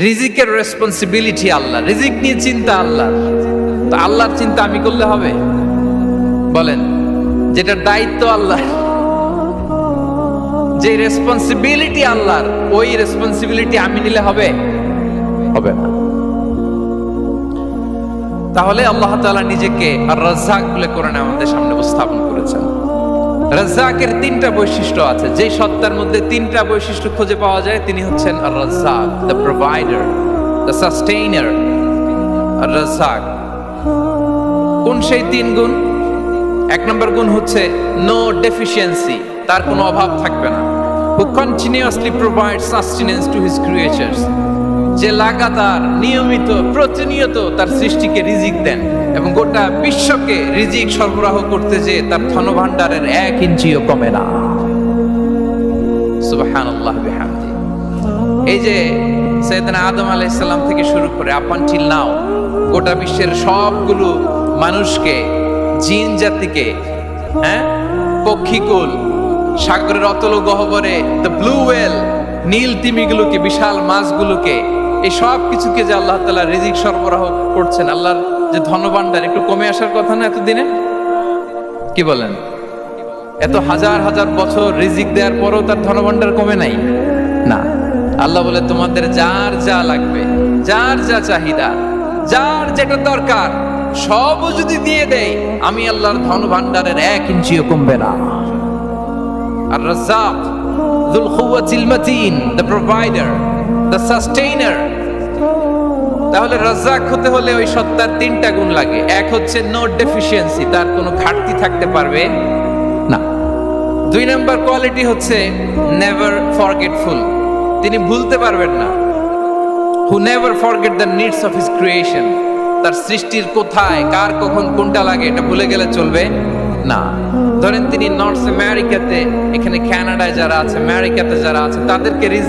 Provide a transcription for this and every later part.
রিজিকের রেসপন্সিবিলিটি আল্লাহ, রিজিক নিয়ে চিন্তা আল্লাহ। তো আল্লাহর চিন্তা আমি করলে হবে? বলেন, যেটার দায়িত্ব আল্লাহ, যে রেসপন্সিবিলিটি আল্লাহর, ওই রেসপন্সিবিলিটি আমি নিলে হবে? হবে না। তাহলে আল্লাহ তাআলা নিজেকে আর রাজ্জাক বলে কোরআনে আমাদের সামনে উপস্থাপন করেছেন। রাজ্জাকের তিনটা বৈশিষ্ট্য আছে। যে সত্তার মধ্যে তিনটা বৈশিষ্ট্য খুঁজে পাওয়া যায়, তিনি হচ্ছেন আর রাজ্জাক দ্য প্রোভাইডার দ্য সাস্টেইনার আর রাজ্জাক। কোন সেই তিন গুণ? এক নম্বর গুণ হচ্ছে নো ডেফিসিয়েন্সি তার কোনো অভাব থাকবে না। Who continuously provide sustenance to his creatures যে লাগাতার নিয়মিত, প্রতিনিয়ত তার সৃষ্টিকে রিজিক দেন এবং গোটা বিশ্বকে রিজিক সরবরাহ করতে যে তার ধনভাণ্ডারের এক ইঞ্চিও কমে না। এই যে সৈয়দনা আদম আলাইহিস সালাম থেকে শুরু করে আপ আনটিল নাও গোটা বিশ্বের সবগুলো মানুষকে, জিন জাতিকে হ্যাঁ পক্ষীকুল, সাগরের অতল গহ্বরে দ্য ব্লু ওয়েল নীল তিমিগুলোকে, বিশাল মাছগুলোকে এই সব কিছুকে যে আল্লাহ তালা রিজিক সরবরাহ করছেন, আল্লাহর যে ধনভাণ্ডার, একটু কমে আসার কথা না এতদিনে? কি বলেন? এত হাজার হাজার বছর রিজিক দেওয়ার পরও তার ধনভাণ্ডার কমে নাই? না। আল্লাহ বলে, তোমাদের যার যা লাগবে, যার যা চাহিদা, যার যেটা দরকার, সবও যদি দিয়ে দেয় আমি আল্লাহর ধন ভাণ্ডারের এক ইঞ্চিও কমবে না। আর রাজ্জাক যুল কুওয়াতিল মাতিন দ্য প্রোভাইডার দ্য সাস্টেইনার তাহলে রাজ্জাক হতে হলে ওই সত্তার তিনটা গুণ লাগে। এক হচ্ছে নো ডেফিসিয়েন্সি তার কোনো ঘাটতি থাকতে পারবে না। দুই নাম্বার কোয়ালিটি হচ্ছে নেভার ফরগেটফুল তিনি ভুলতে পারবেন না। Who never forget the needs of his creation তার সৃষ্টির কোথায়, কার কখন কোনটা লাগে, এটা ভুলে গেলে চলবে না। ধরেন তিনি নর্থ আমেরিকাতে, এখানে কানাডায় যারা আছে, আমেরিকাতে যারা আছে, তাদেরকে রিজ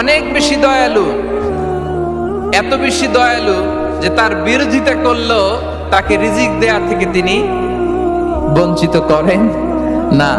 অনেক বেশি দয়ালু, এত বেশি দয়ালু যে তার বিরোধিতা করলেও তাকে রিজিক দেয়া থেকে তিনি বঞ্চিত করেন। না